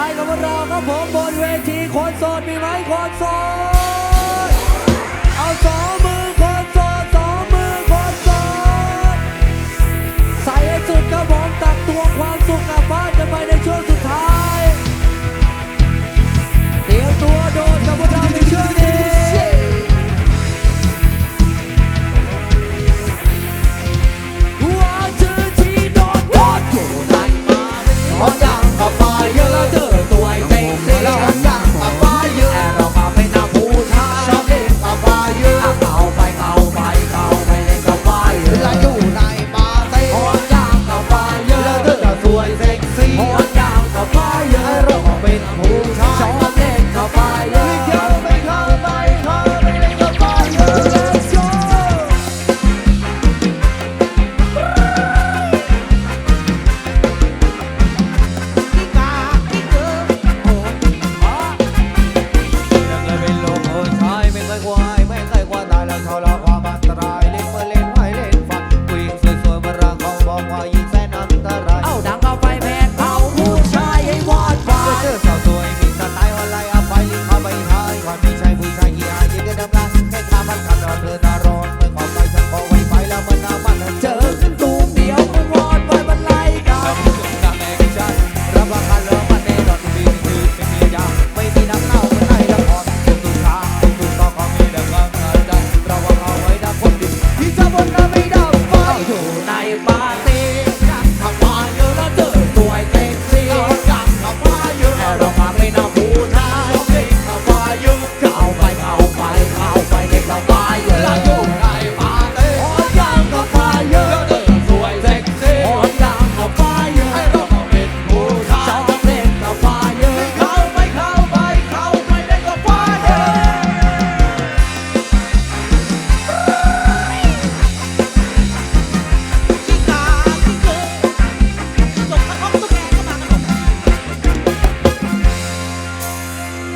ท้ายของเราครับผมบนเวทีคนโซดมีไหมคนโซดเอาสองมือคนโซดสองมือคนโซดใส่ให้สุดกระบผมตักตัวความสุขกับบ้านจะไปในช่วงสุด